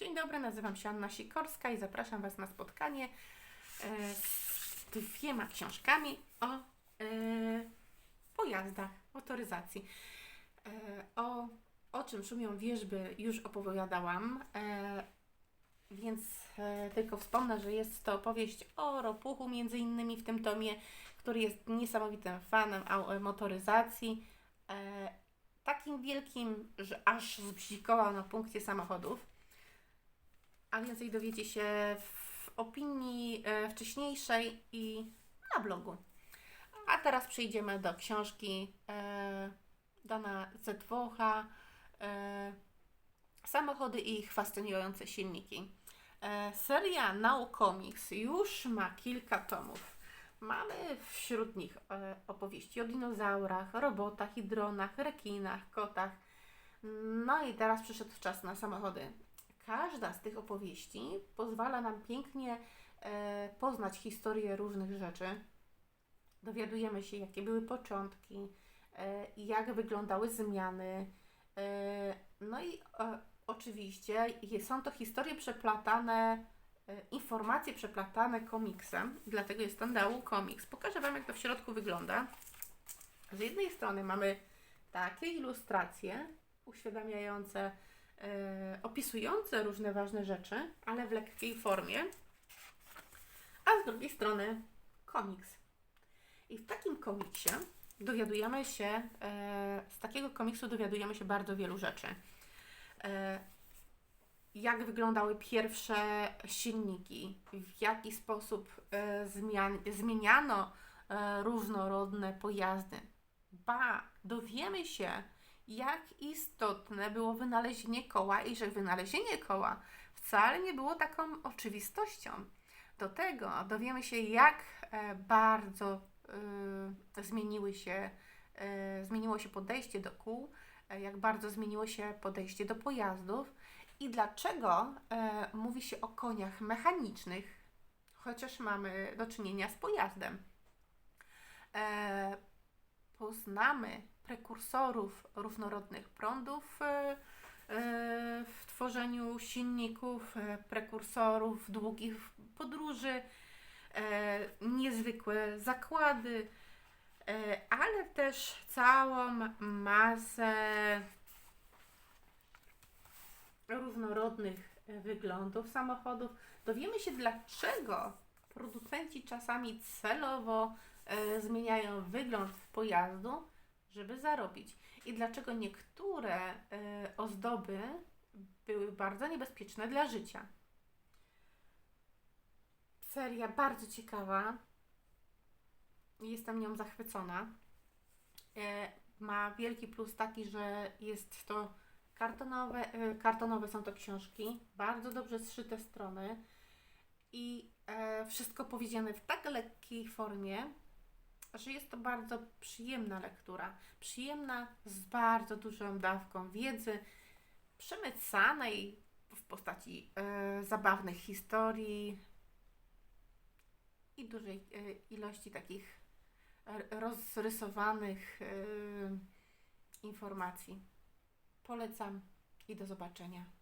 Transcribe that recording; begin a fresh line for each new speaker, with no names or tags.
Dzień dobry, nazywam się Anna Sikorska i zapraszam Was na spotkanie e, z dwiema książkami o e, pojazdach, motoryzacji. E, o, o czym szumią wierzby już opowiadałam, więc tylko wspomnę, że jest to opowieść o ropuchu między innymi w tym tomie, który jest niesamowitym fanem motoryzacji. Takim wielkim, że aż zbzikował na punkcie samochodów. A więcej dowiecie się w opinii e, wcześniejszej i na blogu. A teraz przejdziemy do książki e, Dana Zetwocha e, Samochody i ich fascynujące silniki. Seria Now Comics już ma kilka tomów. Mamy wśród nich opowieści o dinozaurach, robotach i dronach, rekinach, kotach. No i teraz przyszedł czas na samochody. Każda z tych opowieści pozwala nam pięknie e, poznać historię różnych rzeczy. Dowiadujemy się, jakie były początki, e, jak wyglądały zmiany. E, no i oczywiście są to historie przeplatane, informacje przeplatane komiksem, dlatego jest to Comics. Pokażę Wam, jak to w środku wygląda. Z jednej strony mamy takie ilustracje uświadamiające, opisujące różne ważne rzeczy, ale w lekkiej formie, a z drugiej strony komiks. I w takim komiksie dowiadujemy się, e, z takiego komiksu dowiadujemy się bardzo wielu rzeczy. E, jak wyglądały pierwsze silniki, w jaki sposób e, zmian, zmieniano e, różnorodne pojazdy. Ba, dowiemy się, jak istotne było wynalezienie koła i że wynalezienie koła wcale nie było taką oczywistością. Do tego dowiemy się, jak e, bardzo e, zmieniły się, e, zmieniło się podejście do kół, jak bardzo zmieniło się podejście do pojazdów i dlaczego e, mówi się o koniach mechanicznych, chociaż mamy do czynienia z pojazdem. Poznamy prekursorów różnorodnych prądów e, e, w tworzeniu silników, e, prekursorów długich podróży, niezwykłe zakłady, ale też całą masę różnorodnych wyglądów samochodów. Dowiemy się, dlaczego producenci czasami celowo zmieniają wygląd pojazdu, żeby zarobić. I dlaczego niektóre e, ozdoby były bardzo niebezpieczne dla życia. Seria bardzo ciekawa. Jestem nią zachwycona. E, ma wielki plus taki, że jest to kartonowe, e, kartonowe są to książki, bardzo dobrze zszyte strony i e, wszystko powiedziane w tak lekkiej formie, że jest to bardzo przyjemna lektura. Przyjemna z bardzo dużą dawką wiedzy, przemycanej w postaci e, zabawnych historii i dużej e, ilości takich r- rozrysowanych e, informacji. Polecam i do zobaczenia.